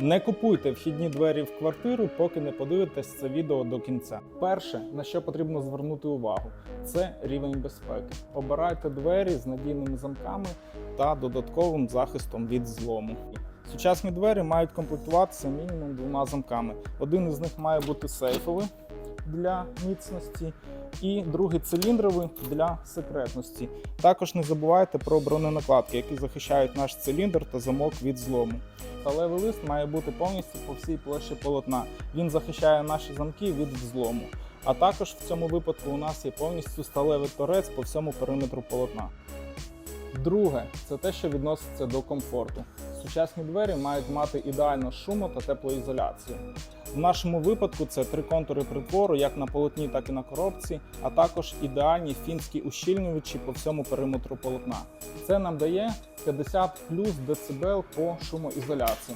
Не купуйте вхідні двері в квартиру, поки не подивитесь це відео до кінця. Перше, на що потрібно звернути увагу, це рівень безпеки. Обирайте двері з надійними замками та додатковим захистом від злому. Сучасні двері мають комплектуватися мінімум двома замками. Один із них має бути сейфовий для міцності, і другий циліндровий для секретності. Також не забувайте про броненакладки, які захищають наш циліндр та замок від злому. Сталевий лист має бути повністю по всій площі полотна. Він захищає наші замки від взлому. А також в цьому випадку у нас є повністю сталевий торець по всьому периметру полотна. Друге, це те, що відноситься до комфорту. Сучасні двері мають мати ідеальну шумо та теплоізоляцію. В нашому випадку це три контури притвору, як на полотні, так і на коробці, а також ідеальні фінські ущільнювачі по всьому периметру полотна. Це нам дає 50 плюс децибел по шумоізоляції.